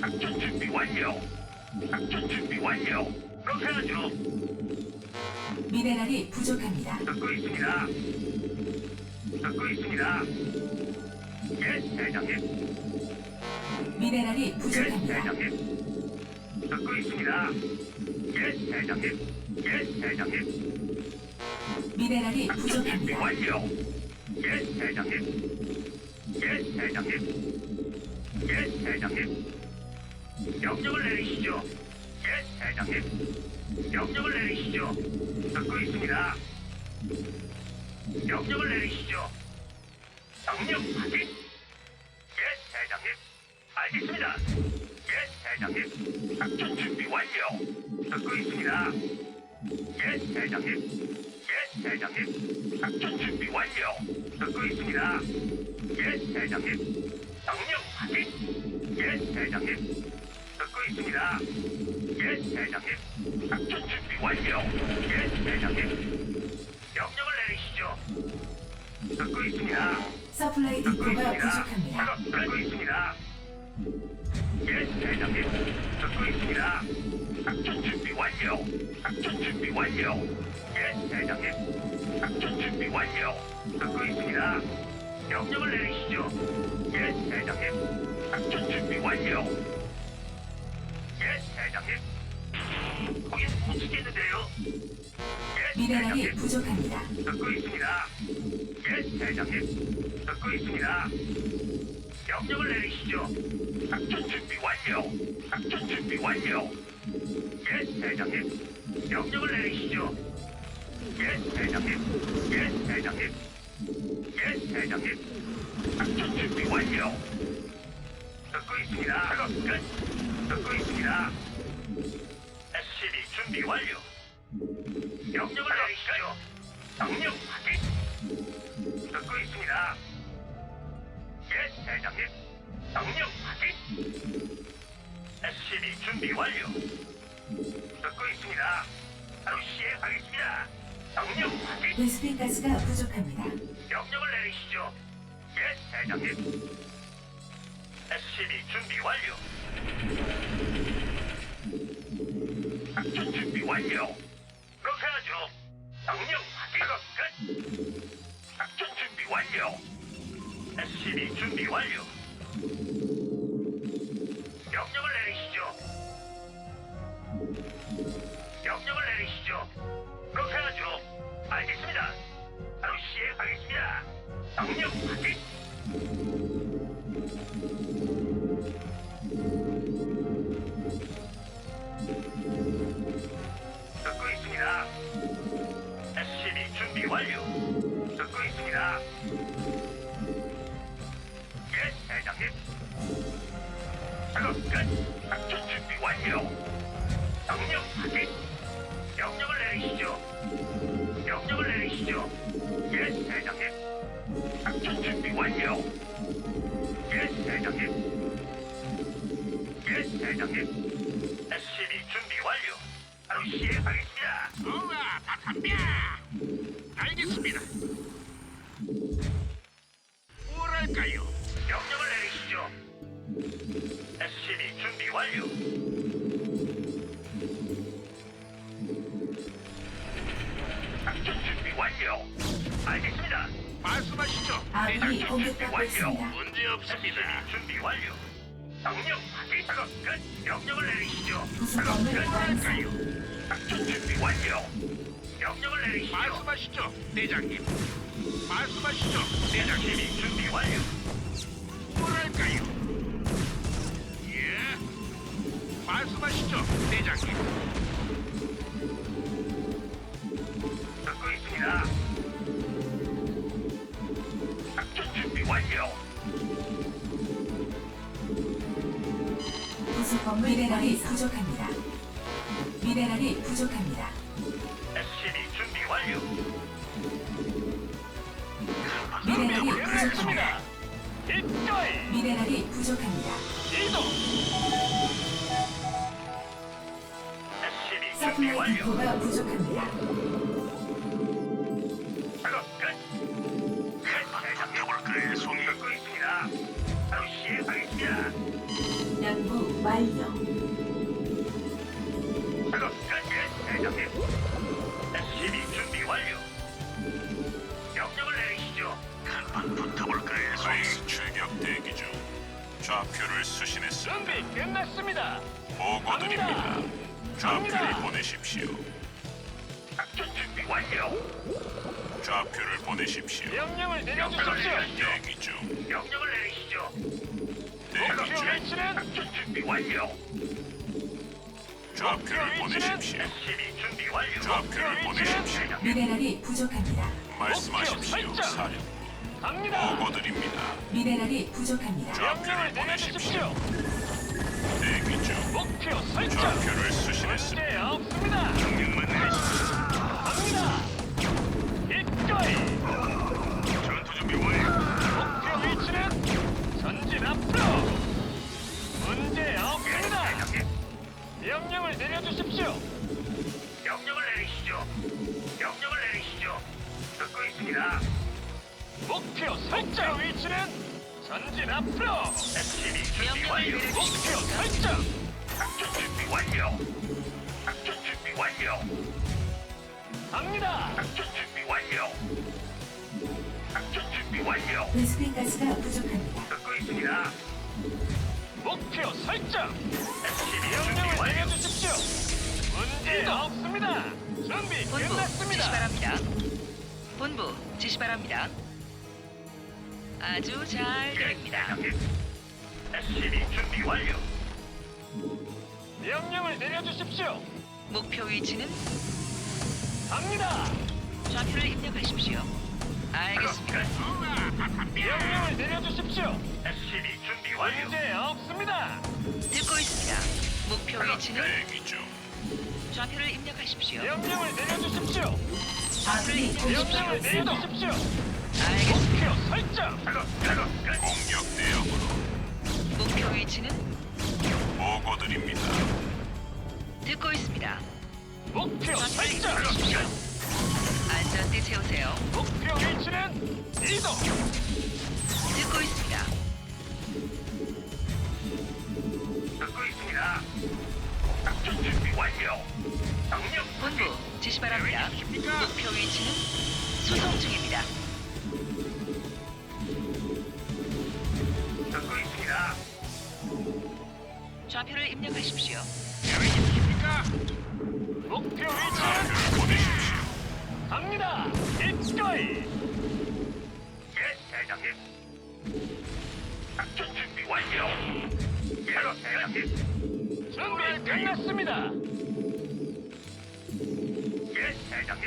작전 준비 완료. 작전 준비 완료. 그렇게 하죠. 미네랄이 부족합니다. 듣고 있습니다. 듣고 있습니다. 예, 대장님. 미네랄이 예, 부족합니다. 대장님. 듣고 있습니다. 예, 대장님. 예, 대장님. 미네랄이 작전 준비 부족합니다. 완료. 예, 대장님. 예, 대장님. 예, 대장님. 명령을 내리시죠. 예, 대장님. 명령을 내리시죠. 듣고 있습니다. 명령을 내리시죠. 명령 확인. 예, 대장님. 알겠습니다. 예, 대장님. 작전 준비 완료. 듣고 있습니다. 예, 대장님. 예, 대장님. 작전 준비 완료. 듣고 있습니다. 예, 대장님. 명령 확인. 예, 대장님. 있습니다. 예, 대장님. 작전 준비 완료. 예, 대장님. 명령을 내리시죠. 듣고 있습니다. 서플라이 듣고 디포가 있습니다. 부족합니다. 작업 듣고 있습니다. 예, 대장님. 듣고 있습니다. 작전 준비 완료. 작전 준비 완료. 예, 대장님. 작전 준비 완료. 듣고 있습니다. 명령을 내리시죠. 예, 대장님. 작전 준비 완료. 예, 대장님. 거긴 못 치겠는데요. 예, 미네랄이 대장님. 부족합니다. 듣고 있습니다. 예, 대장님. 듣고 있습니다. 명령을 내리시죠. 작전 준비 완료. 작전 준비 완료. 예, 대장님. 명령을 내리시죠. 예, 대장님. 예, 대장님. 예, 대장님. 작전 준비 완료. 듣고 있습니다. 작업 끝. 듣고 있습니다. 준비 완료. 명령을 내리시죠. 명령 확인. 듣고 있습니다. 예, 대장님. 명령 확인. SCB 준비 완료. 듣고 있습니다. 바로 시행하겠습니다. 명령 확인. 베스핀 가스가 부족합니다. 명령을 내리시죠. 예, 대장님. SCB 준비 완료. 작전 준비 완료. 그렇게 하죠. 명령 확인. 끝. 작전 준비 완료. SCB 준비 완료. 준비 완료. 듣고 있습니다. 예, 대장님. 작업 끝. 작전 준비 완료. 명령 확인. 명령을 내리시죠. 명령을 내리시죠. 예, 대장님. 작전 준비 완료. 예, 대장님. 예, 대장님. SCB 준비 완료. 바로 시행하겠습니다. 우와, 다 담배! 알 겠습니다. 뭐랄까요? 명령을 내리시죠. SCB 준비 완료. 작전 준비 완료. 알겠습니다. 말씀하시죠. 아군이. 공격받고 있습니다. 문제 없습니다. SCB 준비 완료. 명령 확인 작업 끝. 명령을 내리시죠. 작업 끝. 완성. 작전 준비 완료. 명령을 내리시죠. 말씀하시죠, 대장님. 말씀하시죠, 대장님. SCB 준비 완료. 뭐랄까요? 예. 말씀하시죠, 대장님. 듣고 있습니다. 작전 준비 완료. 미네랄이 부족합니다. 미네랄이 부족합니다. 미네랄이 부족합니다. 입가에 미네랄이 부족합니다. 이동. SCB 준비 서플라이 완료. 디포가 부족합니다. 작업 끝. 끝. 대장님을 그의 손이 듣고 있습니다. 바로 시행하겠습니다. 연구 완료. 보고드립니다. 좌표를 갑니다. 보내십시오. 작전 준비 완료. 좌표를 보내십시오. 명령을 명령을 내려주십시오. 내리시죠. 대기 중. 명령을 내리시죠. 대기 목표 중. 위치는 작전 준비 완료. 좌표를 보내십시오. SCB 준비 완료. 좌표를 보내십시오. 미네랄이 부족합니다. 말씀하십시오. 사령. 갑니다. 보고 드립니다. 미네랄이 부족합니다. 좌표를 명령을 보내십시오. 내려주십시오. 목표 설정. 좌표를 수신했습니다. 문제 없습니다. 명령만 내리시죠. 갑니다. 기꺼이. 전투 준비 완료. 목표 위치는 전진 앞으로. 문제 없습니다. 대장님. 명령을 내려주십시오. 명령을 내리시죠. 명령을 내리시죠. 듣고 있습니다. 목표 설정 위치는 전진 앞으로. SCB 준비 완료. 목표 설정. 작전 준비 완료. 작전 준비 완료. 갑니다. 작전 준비 완료. 작전 준비 완료. 베스핀 가스가 부족합니다. 듣고 있습니다. 목표 설정. 명령을. 내려주십시오. 문제 없습니다. 준비 본부 지시 끝났습니다. 바랍니다. 본부 지시 바랍니다. 아주 잘 들립니다. 대장님. SCB 준비 완료. 명령을 내려주십시오. 목표 위치는 갑니다. 좌표를 입력하십시오. 알겠습니다. 명령을 내려주십시오. SCB 준비 완료. 문제 없습니다. 듣고 있습니다. 목표 위치는 대기 중. 좌표를 입력하십시오. 명령을 내려주십시오. 아군이 명령을 공격받고 있습니다. 내려주십시오. 알겠습니다. 목표 설정. 작업 작업 끝. 공격 대응으로. 목표 위치는 보고드립니다. 듣고 있습니다. 목표 설정. 안전띠 채우세요. 목표 위치는 이동. 기꺼이. 예, 대장님. 작전 준비 완료. 예, 대장님. 준비 끝났습니다. 예, 대장님.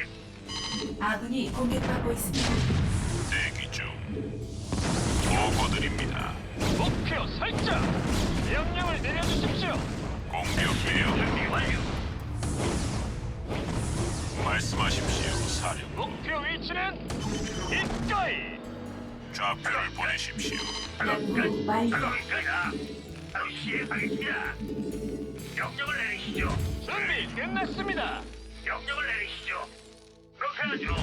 아군이 공격받고 있습니다. 대기 중. 보고드립니다. 목표 설정. 명령을 내려주십시오. 공격 대응. 준비 완료. 말씀하십시오. 위치는 기꺼이. 좌표를 보내십시오. 연구 완료. 바로 시행하겠습니다. 명령을 내리시죠. 준비 끝났습니다. 명령을 내리시죠. 그렇게 하죠.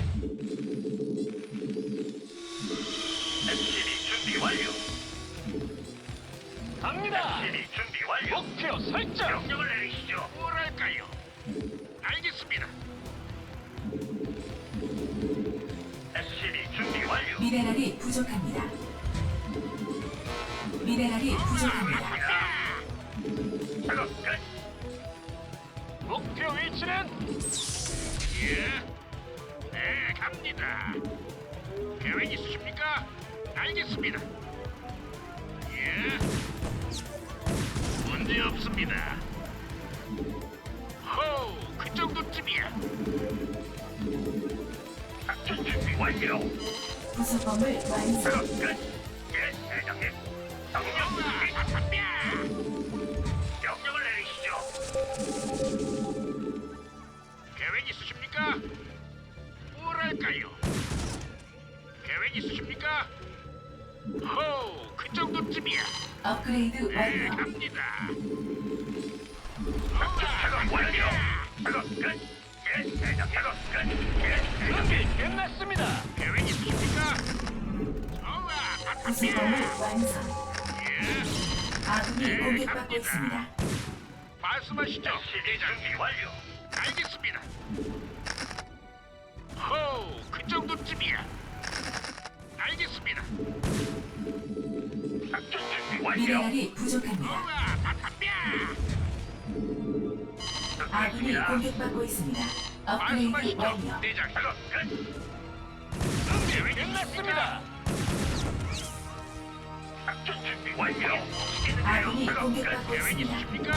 SCB 준비 완료. 갑니다. SCB 준비 완료. 목표 설정. 명령을 내리시죠. 뭐랄까요? 알겠습니다. 미네랄이 부족합니다. 미네랄이 부족합니다. 작업 끝. 목표 위치는 예. 네, 갑니다. 계획 있으십니까? 알겠습니다. 예. 문제 없습니다. 호우, 그 정도쯤이야. 작전 준비 완료. 부속범을 완성. 끝. 예, 대장님. 명령 준비. 명령을 내리시죠. 계획 있으십니까? 뭐랄까요? 계획 있으십니까? 호우, 그 정도쯤이야. 업그레이드 네, 완료. 갑니다. 작업 완료. 작업 끝. 예, 대장 작업 끝. 예, 대장. 준비 끝났습니다. 있으십니까? 좋아, 완성. 예. 아군이 공격받고 있습니다. 말씀하시죠. 준비 완료. 알겠습니다. 호, 그 정도쯤이야. 알겠습니다. 작전 준비 완료. 미네랄이 부족합니다. 우와, 다 덤벼. 아군이 공격받고 있습니다. 업그레이드 말씀하시죠. 완료. 대장 작업 끝. 준비 끝났습니다. 작전 준비 완료. 아군이. 공격받고 계획 있습니다.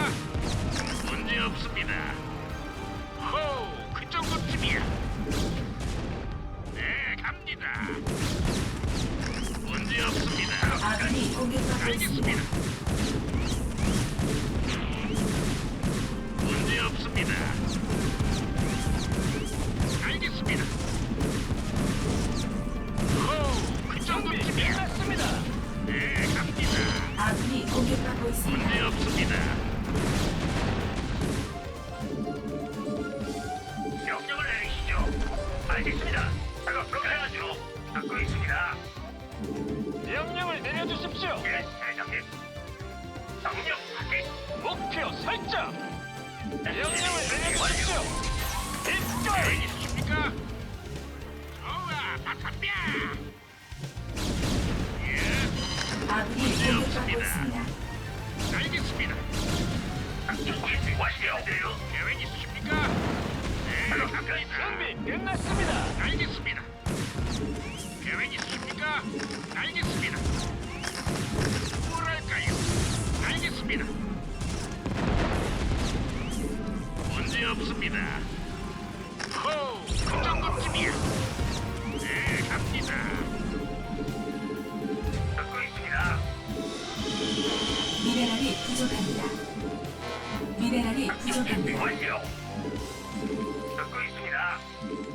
좋아, 덤벼. 예, 아군이 공격받고 있습니다. 알겠습니다. 작전 준비 완료. 계획 있으십니까? 네, 갑니다. 준비 끝났습니다. 알겠습니다. 계획 있으십니까? 알겠습니다. 미